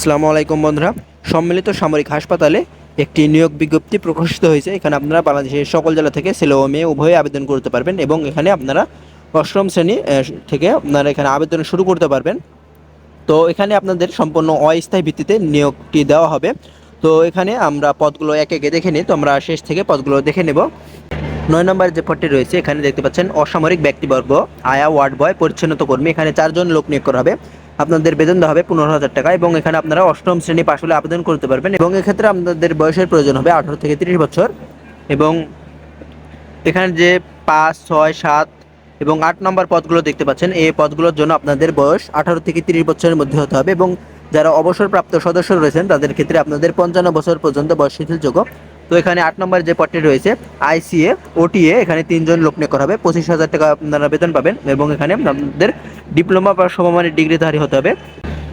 আসসালামু আলাইকুম বন্ধুরা। সম্মিলিত সামরিক হাসপাতালে একটি নিয়োগ বিজ্ঞপ্তি প্রকাশিত হয়েছে। এখানে আপনারা বাংলাদেশের সকল জেলা থেকে ছেলে ও মেয়ে উভয়ে আবেদন করতে পারবেন এবং এখানে আপনারা অষ্টম শ্রেণি থেকে আপনারা এখানে আবেদন শুরু করতে পারবেন। তো এখানে আপনাদের সম্পূর্ণ অস্থায়ী ভিত্তিতে নিয়োগটি দেওয়া হবে। তো এখানে আমরা পদগুলো একে একে দেখে নিই। তো আমরা শেষ থেকে পদগুলো দেখে নেব। নয় নম্বর যে পদটি রয়েছে, এখানে দেখতে পাচ্ছেন অসামরিক ব্যক্তিবর্গ, আয়া ওয়ার্ড বয়, পরিচ্ছন্নতা কর্মী। এখানে চারজন লোক নিয়োগ করা হবে। আপনাদের বেতন দেওয়া হবে পনেরো হাজার টাকা এবং এখানে আপনারা অষ্টম শ্রেণি পাশ হলে আবেদন করতে পারবেন এবং এক্ষেত্রে আপনাদের বয়সের প্রয়োজন হবে আঠারো থেকে তিরিশ বছর এবং এখানে যে পাঁচ, ছয়, সাত এবং আট নম্বর পদগুলো দেখতে পাচ্ছেন, এই পদগুলোর জন্য আপনাদের বয়স আঠারো থেকে তিরিশ বছরের মধ্যে হতে হবে এবং যারা অবসরপ্রাপ্ত সদস্য রয়েছেন, তাদের ক্ষেত্রে আপনাদের পঞ্চান্ন বছর পর্যন্ত বয়স শিথিলযোগ্য। তো এখানে আট নম্বর যে পদটি রয়েছে আইসিএ ওটিএ এখানে তিনজন লোক নিয়োগ করা হবে। পঁচিশ হাজার টাকা আপনারা বেতন পাবেন এবং এখানে আপনাদের ডিপ্লোমা বা সমমানের ডিগ্রিধারী হতে হবে।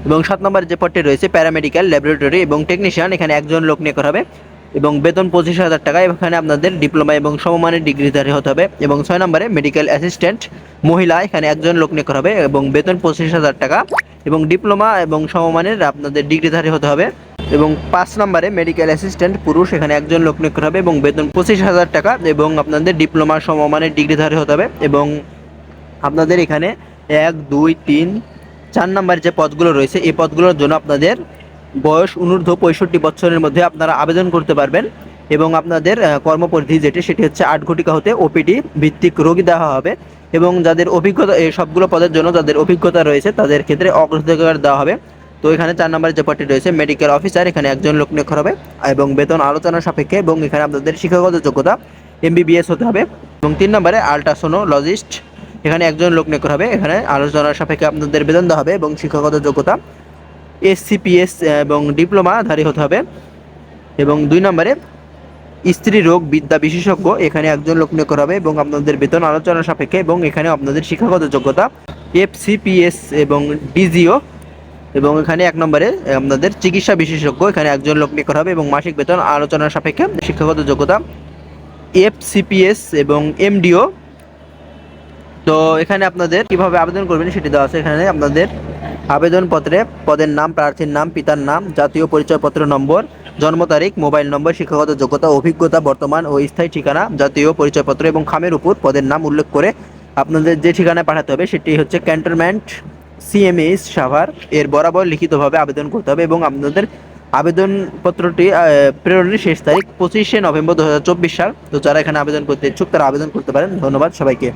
এবং সাত নম্বর যে পদটি রয়েছে, প্যারামেডিক্যাল, ল্যাবরেটরি এবং টেকনিশিয়ান, এখানে একজন লোক নিয়োগ করা হবে। এবং বেতন পঁচিশ হাজার টাকা, এখানে আপনাদের ডিপ্লোমা এবং সমমানের ডিগ্রিধারী হতে হবে। এবং ছয় নম্বরে মেডিকেল অ্যাসিস্ট্যান্ট মহিলা, এখানে একজন লোক নিয়োগ করা হবে। এবং বেতন পঁচিশ হাজার টাকা এবং ডিপ্লোমা এবং সমমানের আপনাদের ডিগ্রিধারী হতে হবে। এবং পাঁচ নম্বরে মেডিকেল অ্যাসিস্ট্যান্ট পুরুষ, এখানে একজন লোক নিয়োগ করা হবে। এবং বেতন পঁচিশ হাজার টাকা এবং আপনাদের ডিপ্লোমা, সমমানের ডিগ্রিধারী হতে হবে। এবং আপনাদের এখানে এক, দুই, তিন, চার নাম্বার যে পদগুলো রয়েছে, এই পদগুলোর জন্য আপনাদের বয়স অনূর্ধ্ব পঁয়ষট্টি বছরের মধ্যে আপনারা আবেদন করতে পারবেন এবং আপনাদের কর্মপরিধি যেটি, সেটি হচ্ছে আট ঘটিকা হতে ওপিডি ভিত্তিক রোগী দেওয়া হবে এবং যাদের অভিজ্ঞতা, এই সবগুলো পদের জন্য যাদের অভিজ্ঞতা রয়েছে, তাদের ক্ষেত্রে অগ্রাধিকার দেওয়া হবে। তো এখানে চার নম্বরের যে পদটি রয়েছে মেডিকেল অফিসার এখানে একজন লোক নিয়োগ হবে এবং বেতন আলোচনা সাপেক্ষে এবং এখানে আপনাদের শিক্ষাগত যোগ্যতা এমবিবিএস হতে হবে এবং তিন নম্বরে আলট্রাসোনোলজিস্ট এখানে একজন লোক নিয়োগ হবে। এখানে আলোচনার সাপেক্ষে আপনাদের বেতন দেওয়া হবে এবং শিক্ষাগত যোগ্যতা এসসিপিএস এবং ডিপ্লোমাধারী হতে হবে। এবং দুই নম্বরে, স্ত্রী রোগ বিদ্যা বিশেষজ্ঞ, এখানে একজন লোক নিয়োগ করা হবে এবং আপনাদের বেতন আলোচনা সাপেক্ষে এবং এখানে আপনাদের শিক্ষাগত যোগ্যতা এফসিপিএস এবং ডিজিও। এবং এখানে এক নম্বরে, আপনাদের চিকিৎসা বিশেষজ্ঞ, এখানে একজন লোক নিয়োগ করা হবে এবং মাসিক বেতন আলোচনার সাপেক্ষে শিক্ষাগত যোগ্যতা এফসিপিএস এবং এমডিও। তো এখানে আপনাদের কীভাবে আবেদন করবেন সেটি দেওয়া আছে এখানে আপনাদের আবেদনপত্রে পদের নাম, প্রার্থীর নাম, পিতার নাম, জাতীয় পরিচয়পত্র নম্বর, জন্ম তারিখ, মোবাইল নম্বর, শিক্ষাগত যোগ্যতা, অভিজ্ঞতা, বর্তমান ও স্থায়ী ঠিকানা, জাতীয় পরিচয়পত্র এবং খামের উপর পদের নাম উল্লেখ করে আপনাদের যে ঠিকানায় পাঠাতে হবে সেটি হচ্ছে ক্যান্টনমেন্ট সিএমএস সাভার। এর বরাবর লিখিতভাবে আবেদন করতে হবে এবং আপনাদের আবেদনপত্রটি প্রেরণের শেষ তারিখ পঁচিশে নভেম্বর দু হাজার চব্বিশ সাল। তো যারা এখানে আবেদন করতে ইচ্ছুক তারা আবেদন করতে পারেন। ধন্যবাদ সবাইকে।